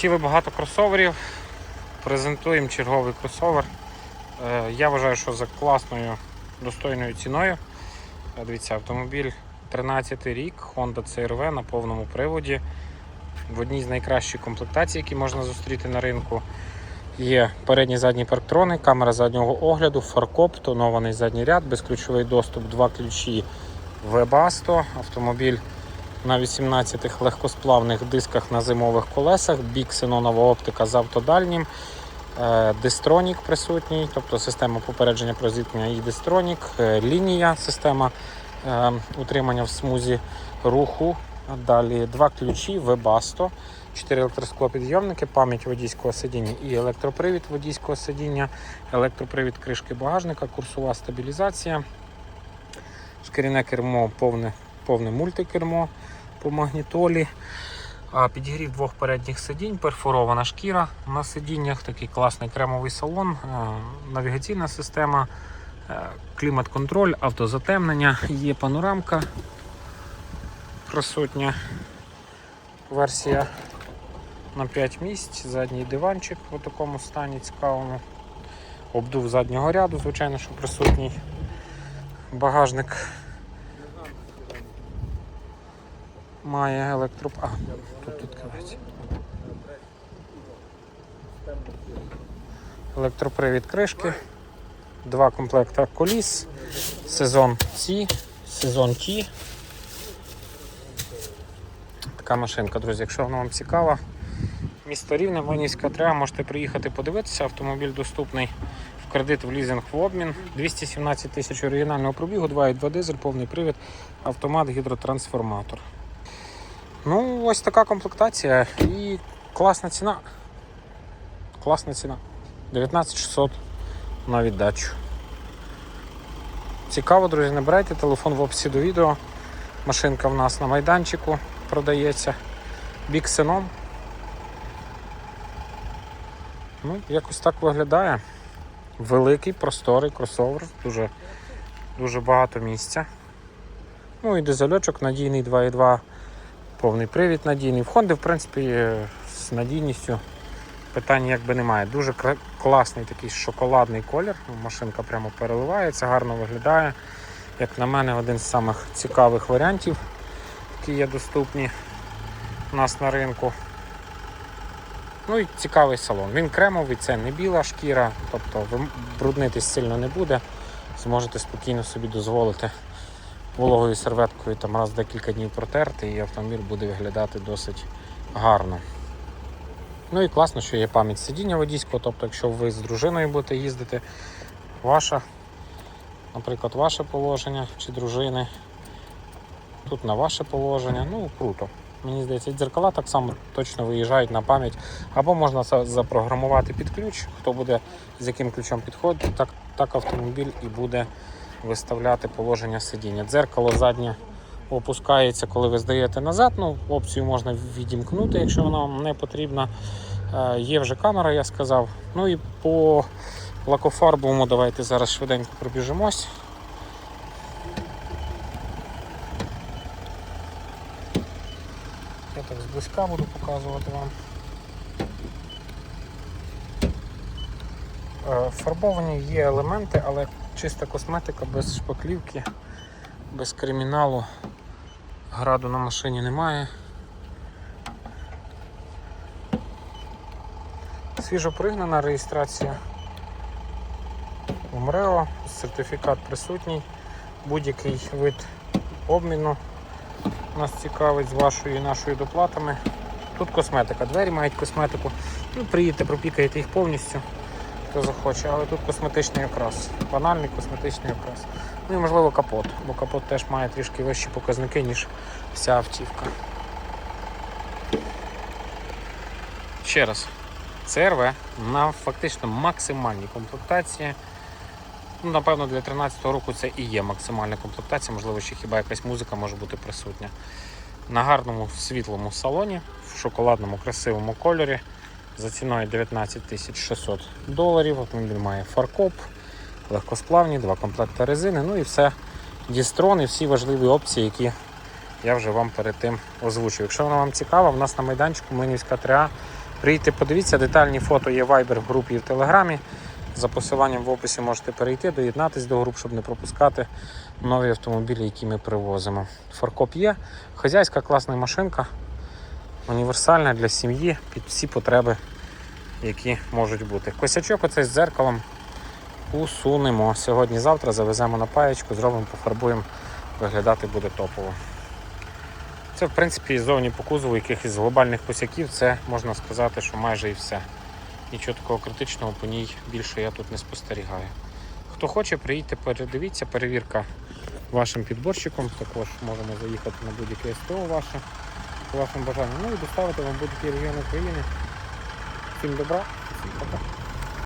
Хотіли багато кросоверів. Презентуємо черговий кросовер. Е, Я вважаю, що за класною достойною ціною. Е, Дивіться, автомобіль 13 рік, Honda CRV на повному приводі. В одній з найкращих комплектацій, які можна зустріти на ринку. Є передні задні парктрони, камера заднього огляду, фаркоп, тонований задній ряд, безключовий доступ, два ключі Webasto. Автомобіль на 18 легкосплавних дисках на зимових колесах, бік ксенонова оптика з автодальнім, е, дистронік присутній, тобто система попередження про зіткнення і дистронік, е, лінія, система е, утримання в смузі руху. Далі два ключі Webasto, 4 електросклопідйомники, пам'ять водійського сидіння і електропривід водійського сидіння, електропривід кришки багажника, курсова стабілізація, шкіряне кермо, повне, повне мультикермо по магнітолі. А, Підігрів двох передніх сидінь, перфорована шкіра на сидіннях, такий класний кремовий салон, е, навігаційна система, е, клімат-контроль, автозатемнення, є панорамка присутня. Версія на 5 місць, задній диванчик у такому стані цікавому. Обдув заднього ряду, звичайно, що присутній. Багажник має електроп... А, тут відкривається. Електропривід кришки, два комплекта коліс, сезон С, сезон Т. Така машинка, друзі, якщо вона вам цікава. Місто Рівне, Вонівська треба, можете приїхати подивитися. Автомобіль доступний в кредит, в лізинг, в обмін. 217 тисяч оригінального пробігу, 2,2 дизель, повний привід, автомат, гідротрансформатор. Ну, ось така комплектація і класна ціна. Класна ціна. 19600 на віддачу. Цікаво, друзі, набирайте телефон в описі до відео. Машинка в нас на майданчику продається. Біксеном. Ну, якось так виглядає. Великий, просторий кросовер, дуже, дуже багато місця. Ну і дизельочок надійний 2.2, повний привід надійний. В Honda, в принципі, з надійністю питань якби немає. Дуже класний такий шоколадний колір. Машинка прямо переливається, гарно виглядає. Як на мене, один з самих цікавих варіантів, які є доступні у нас на ринку. Ну і цікавий салон. Він кремовий, це не біла шкіра, тобто бруднитись сильно не буде. Зможете спокійно собі дозволити вологою серветкою там раз декілька днів протерти, і автомобіль буде виглядати досить гарно. Ну і класно, що є пам'ять сидіння водійського, тобто, якщо ви з дружиною будете їздити, ваша, наприклад, ваше положення чи дружини, тут на ваше положення, ну круто. Мені здається, дзеркала так само точно виїжджають на пам'ять. Або можна запрограмувати під ключ, хто буде з яким ключом підходити, так, так автомобіль і буде виставляти положення сидіння. Дзеркало заднє опускається, коли ви здаєте назад. Ну, опцію можна відімкнути, якщо вона вам не потрібна. Е, Є вже камера, я сказав. Ну і по лакофарбовому давайте зараз швиденько пробіжимось. Я так зблизька буду показувати вам. Е, Фарбовані є елементи, але чиста косметика без шпаклівки, без криміналу. Граду на машині немає. Свіжо пригнана реєстрація в МРЕО, сертифікат присутній, будь-який вид обміну нас цікавить з вашою і нашою доплатами. Тут косметика, двері мають косметику. Ну, приїдете, пропікаєте їх повністю, хто захоче, але тут косметичний окрас, банальний косметичний окрас. Ну і можливо капот, бо капот теж має трішки вищі показники, ніж вся автівка. Ще раз, CRV на фактично максимальній комплектації. Ну, напевно, для 13-го року це і є максимальна комплектація, можливо, ще хіба якась музика може бути присутня. На гарному світлому салоні, в шоколадному красивому кольорі. За ціною 19 600 доларів. Автомобіль має фаркоп, легкосплавні, два комплекти резини, ну і все. Дістрон і всі важливі опції, які я вже вам перед тим озвучив. Якщо вона вам цікава, в нас на майданчику Млинівська 3А Приїдьте, подивіться, детальні фото є в Viber в групі і в Телеграмі. За посиланням в описі можете перейти, доєднатись до груп, щоб не пропускати нові автомобілі, які ми привозимо. Фаркоп є, хазяйська класна машинка, універсальна для сім'ї під всі потреби, які можуть бути. Косячок оцей з дзеркалом усунемо. Сьогодні-завтра завеземо на паєчку, зробимо, пофарбуємо, виглядати буде топово. Це, в принципі, зовні по кузову якихось глобальних косяків, це можна сказати, що майже і все. Нічого такого критичного по ній більше я тут не спостерігаю. Хто хоче, приїдьте, передивіться, перевірка вашим підборщиком. Також можемо заїхати на будь-яке СТО ваше, по вашому бажанню. Ну і доставити вам будь-який регіон України. Всім добра, всім пока.